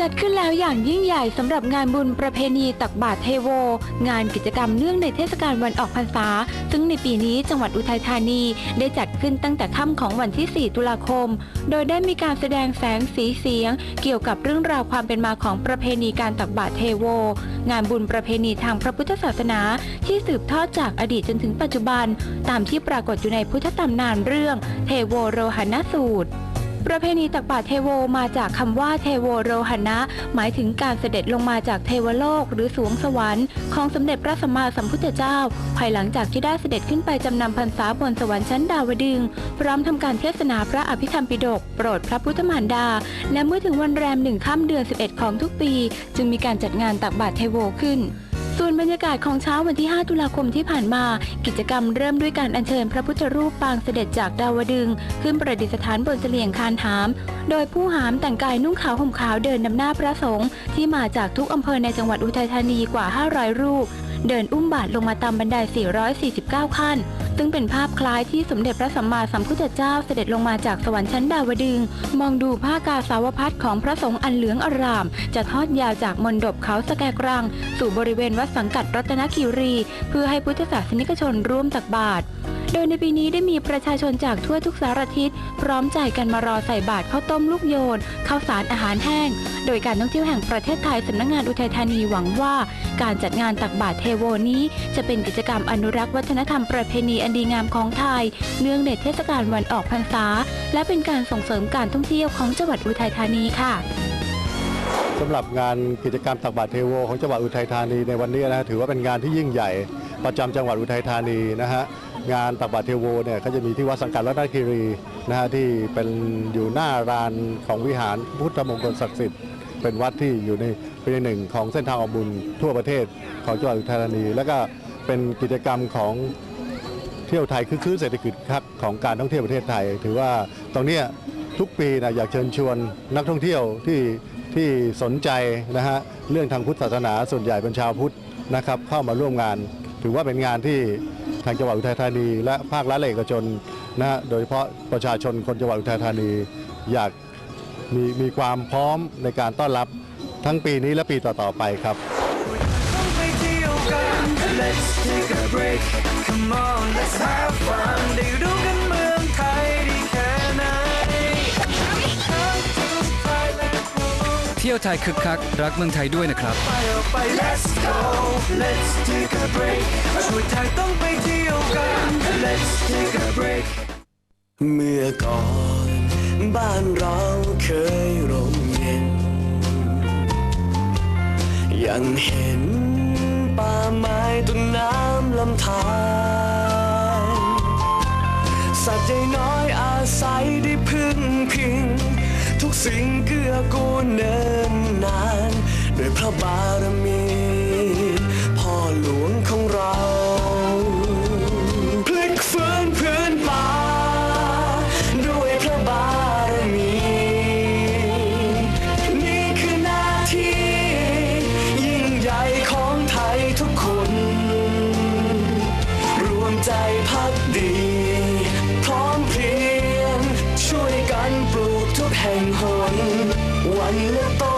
จัดขึ้นแล้วอย่างยิ่งใหญ่สำหรับงานบุญประเพณีตักบาตรเทโว งานกิจกรรมเนื่องในเทศกาลวันออกพรรษา ซึ่งในปีนี้จังหวัดอุทัยธานีได้จัดขึ้นตั้งแต่ค่ำของวันที่ 4 ตุลาคม โดยได้มีการแสดงแสงสีเสียง เกี่ยวกับเรื่องราวความเป็นมาของประเพณีการตักบาตรเทโว งานบุญประเพณีทางพระพุทธศาสนา ที่สืบทอดจากอดีตจนถึงปัจจุบัน ตามที่ปรากฏอยู่ในพุทธตำนานเรื่อง เทโวโรหณสูตร ประเพณีตักบาตรเทโวมาจากคำว่าเทโวโรหณะ หมายถึงการเสด็จลงมาจากเทวโลกหรือสวงสวรรค์ของสมเด็จพระสัมมาสัมพุทธเจ้า ภายหลังจากที่ได้เสด็จขึ้นไปจำนำพรรษาบนสวรรค์ชั้นดาวดึงส์พร้อมทำการเทศนาพระอภิธรรมปิฎกโปรดพระพุทธมารดา และเมื่อถึงวันแรมหนึ่งค่ำเดือน 11 ของทุกปี จึงมีการจัดงานตักบาตรเทโวขึ้น ส่วนบรรยากาศของเช้าวันที่ 5 ตุลาคมที่ผ่านมา กิจกรรมเริ่มด้วยการอัญเชิญพระพุทธรูปปางเสด็จจากดาวดึง ขึ้นประดิษฐานบนเสลียงคานหาม โดยผู้หามแต่งกายนุ่งขาวห่มขาวเดินนำหน้าพระสงฆ์ที่มาจากทุกอำเภอในจังหวัดอุทัยธานีกว่า 500 รูป เดินอุ้มบาทลงมาตามบันได 449 ขั้น ซึ่งเป็นภาพคล้ายที่สมเด็จพระสัมมาสัมพุทธเจ้าเสด็จลงมาจากสวรรค์ชั้นดาวดึง มองดูผ้ากาสาวพัดของพระสงฆ์อันเหลืองอาราม จะทอดยาวจากมณฑปเขาสแกกรัง สู่บริเวณวัดสังกัดรัตนคีรี เพื่อให้พุทธศาสนิกชนร่วมตักบาตร โดยในปีนี้ได้มีประชาชนจากทั่วทุกสารทิศ พร้อมใจกันมารอใส่บาตรข้าวต้มลูกโยนข้าวสารอาหารแห้ง โดยการท่องเที่ยวแห่งประเทศไทยสำนักงานอุทัยธานีหวังว่า การจัดงานตักบาตรเทโวนี้จะเป็นกิจกรรมอนุรักษ์วัฒนธรรมประเพณีอันดีงามของไทย เนื่องในเทศกาลวันออกพรรษา และเป็นการส่งเสริมการท่องเที่ยวของจังหวัดอุทัยธานีค่ะสำหรับงานกิจกรรมตักบาตรเทโวของจังหวัดอุทัยธานีในวันนี้นะฮะถือว่าเป็นงานที่ยิ่งใหญ่ประจำจังหวัดอุทัยธานีนะฮะ งานตักบาตรเทโวเนี่ยก็จะมีที่วัดสังกัดรัตนคีรีนะฮะที่เป็นอยู่หน้ารานของวิหารพุทธมงคลศักดิ์สิทธิ์เป็นวัดที่อยู่ในเป็นหนึ่งของเส้นทางออกบุญทั่วประเทศของจังหวัดอุทัยธานี แล้วก็เป็นกิจกรรมของเที่ยวไทยคือคืนเศรษฐกิจครับของการท่องเที่ยวประเทศไทย ถือว่าตรงเนี้ยทุกปีนะอยากเชิญชวนนักท่องเที่ยวที่ที่สนใจนะฮะเรื่องทางพุทธศาสนาส่วนใหญ่เป็นชาวพุทธนะครับเข้ามาร่วมงาน ถือว่าเป็นงานที่ ทางจังหวัดอุทัยธานี และภาครัฐและเอกชนนะฮะโดยเฉพาะประชาชนคนจังหวัดอุทัยธานี อยากมีมีความพร้อมในการต้อนรับทั้งปีนี้และปีต่อ ๆ ไปครับ Let's take a break Come on ที่ยวไทยคึกคัก รักเมืองไทยด้วยนะครับ ไปไป Let's go Let's take a break ช่วยไทยต้องไปเที่ยวกัน Let's take a break เมื่อก่อนบ้านเราเคยร่มเย็น ยังเห็นป่าไม้ต้นน้ำลำธารสัตว์ใหญ่น้อยอาศัยได้พึ่งพิง ทุกสิ่งเกื้อกูลเนิน ด้วยพระบารมี พ่อหลวงของเราพลิกฟื้นพื้นป่าด้วยพระบารมี นี่คือหน้าที่ ยิ่งใหญ่ของไทยทุกคน รวมใจพักดี พร้อมเพรียง ช่วยกันปลูกทุกแห่งหนวันและต้น